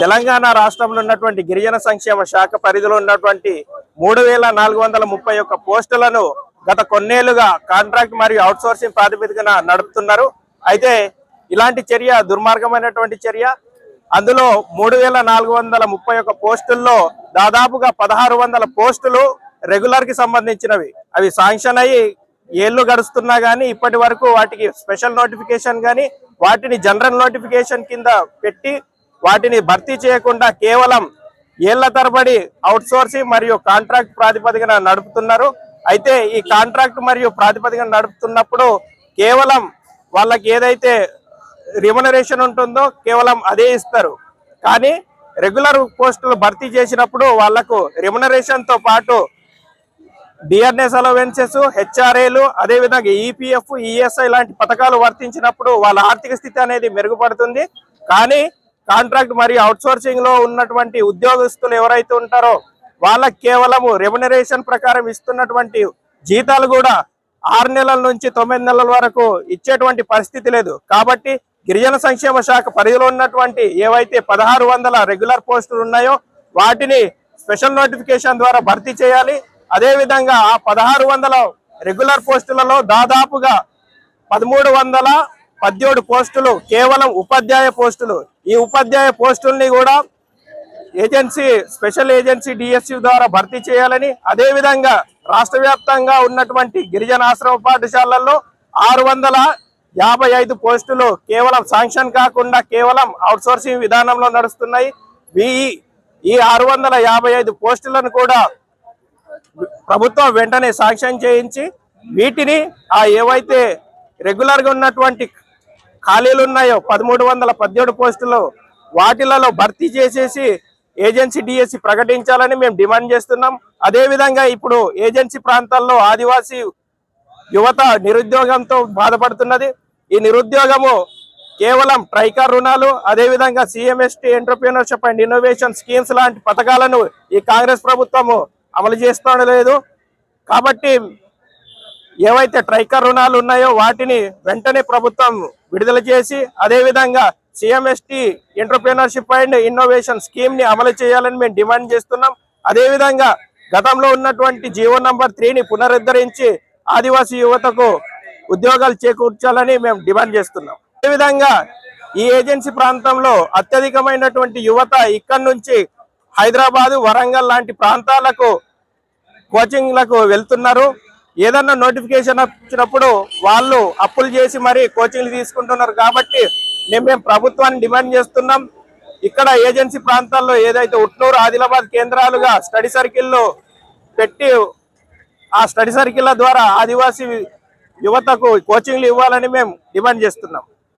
తెలంగాణ రాష్ట్రంలో ఉన్నటువంటి గిరిజన సంక్షేమ శాఖ పరిధిలో ఉన్నటువంటి మూడు వేల నాలుగు వందల ముప్పై ఒక్క పోస్టులను గత కొన్నేళ్ళుగా కాంట్రాక్ట్ మరియు అవుట్సోర్సింగ్ ప్రాతిపదికన నడుపుతున్నారు. అయితే ఇలాంటి చర్య దుర్మార్గమైనటువంటి చర్య. అందులో మూడు వేల నాలుగు వందల ముప్పై ఒక్క పోస్టుల్లో దాదాపుగా పదహారు వందల పోస్టులు రెగ్యులర్కి సంబంధించినవి. అవి శాంక్షన్ అయ్యి ఏళ్ళు గడుస్తున్నా గానీ ఇప్పటి వరకు వాటికి స్పెషల్ నోటిఫికేషన్ గానీ వాటిని జనరల్ నోటిఫికేషన్ కింద పెట్టి వాటిని భర్తీ చేయకుండా కేవలం ఏళ్ళ తరబడి అవుట్ సోర్సింగ్ మరియు కాంట్రాక్ట్ ప్రాతిపదికన నడుపుతున్నారు. అయితే ఈ కాంట్రాక్ట్ మరియు ప్రాతిపదికన నడుపుతున్నప్పుడు కేవలం వాళ్ళకి ఏదైతే రిమనరేషన్ ఉంటుందో కేవలం అదే ఇస్తారు. కానీ రెగ్యులర్ పోస్టులు భర్తీ చేసినప్పుడు వాళ్ళకు రెమ్యునరేషన్తో పాటు డిఆర్ఎస్ అలవెన్సెస్ హెచ్ఆర్ఏలు అదేవిధంగా ఈపీఎఫ్ ఈఎస్ఐ లాంటి పథకాలు వర్తించినప్పుడు వాళ్ళ ఆర్థిక స్థితి అనేది మెరుగుపడుతుంది. కానీ కాంట్రాక్ట్ మరియు అవుట్సోర్సింగ్లో ఉన్నటువంటి ఉద్యోగస్తులు ఎవరైతే ఉంటారో వాళ్ళకి కేవలము రెమ్యునరేషన్ ప్రకారం ఇస్తున్నటువంటి జీతాలు కూడా ఆరు నెలల నుంచి తొమ్మిది నెలల వరకు ఇచ్చేటువంటి పరిస్థితి లేదు. కాబట్టి గిరిజన సంక్షేమ శాఖ పరిధిలో ఉన్నటువంటి ఏవైతే పదహారు వందల రెగ్యులర్ పోస్టులు ఉన్నాయో వాటిని స్పెషల్ నోటిఫికేషన్ ద్వారా భర్తీ చేయాలి. అదేవిధంగా ఆ పదహారు వందల రెగ్యులర్ పోస్టులలో దాదాపుగా పదమూడు వందల పద్దెడు పోస్టులు కేవలం ఉపాధ్యాయ పోస్టులు. ఈ ఉపాధ్యాయ పోస్టుల్ని కూడా ఏజెన్సీ స్పెషల్ ఏజెన్సీ డిఎస్సి ద్వారా భర్తీ చేయాలని అదేవిధంగా రాష్ట్ర వ్యాప్తంగా ఉన్నటువంటి గిరిజన ఆశ్రమ పాఠశాలల్లో ఆరు వందల యాభై ఐదు పోస్టులు కేవలం శాంక్షన్ కాకుండా కేవలం అవుట్సోర్సింగ్ విధానంలో నడుస్తున్నాయి. ఈ ఈ ఆరు వందల యాభై ఐదు పోస్టులను కూడా ప్రభుత్వం వెంటనే శాంక్షన్ చేయించి వీటిని ఆ ఏవైతే రెగ్యులర్గా ఉన్నటువంటి ఖాళీలు ఉన్నాయో పదమూడు వందల పద్దెడు పోస్టులు వాటిలలో భర్తీ చేసేసి ఏజెన్సీ డిఎస్సి ప్రకటించాలని మేము డిమాండ్ చేస్తున్నాం. అదే విధంగా ఇప్పుడు ఏజెన్సీ ప్రాంతాల్లో ఆదివాసీ యువత నిరుద్యోగంతో బాధపడుతున్నది. ఈ నిరుద్యోగము కేవలం ట్రైకార్ రుణాలు అదే విధంగా CMST entrepreneurship and innovation schemes లాంటి పథకాలను ఈ కాంగ్రెస్ ప్రభుత్వము అమలు చేస్తూ లేదు. కాబట్టి ఏవైతే ట్రైకర్ రుణాలు ఉన్నాయో వాటిని వెంటనే ప్రభుత్వం విడుదల చేసి అదేవిధంగా CMST CMST entrepreneurship and innovation స్కీమ్ని అమలు చేయాలని మేము డిమాండ్ చేస్తున్నాం. అదేవిధంగా గతంలో ఉన్నటువంటి జీవో నంబర్ త్రీని పునరుద్ధరించి ఆదివాసీ యువతకు ఉద్యోగాలు చేకూర్చాలని మేము డిమాండ్ చేస్తున్నాం. అదేవిధంగా ఈ ఏజెన్సీ ప్రాంతంలో అత్యధికమైనటువంటి యువత ఇక్కడి నుంచి హైదరాబాదు వరంగల్ లాంటి ప్రాంతాలకు కోచింగ్లకు వెళ్తున్నారు. ఏదన్నా నోటిఫికేషన్ వచ్చినప్పుడు వాళ్ళు అప్పులు చేసి మరి కోచింగ్లు తీసుకుంటున్నారు కాబట్టి మేము మేము ప్రభుత్వాన్ని డిమాండ్ చేస్తున్నాం. ఇక్కడ ఏజెన్సీ ప్రాంతాల్లో ఏదైతే ఉట్నూరు ఆదిలాబాద్ కేంద్రాలుగా స్టడీ సర్కిల్లో పెట్టి ఆ స్టడీ సర్కిల్ల ద్వారా ఆదివాసీ యువతకు కోచింగ్లు ఇవ్వాలని మేము డిమాండ్ చేస్తున్నాం.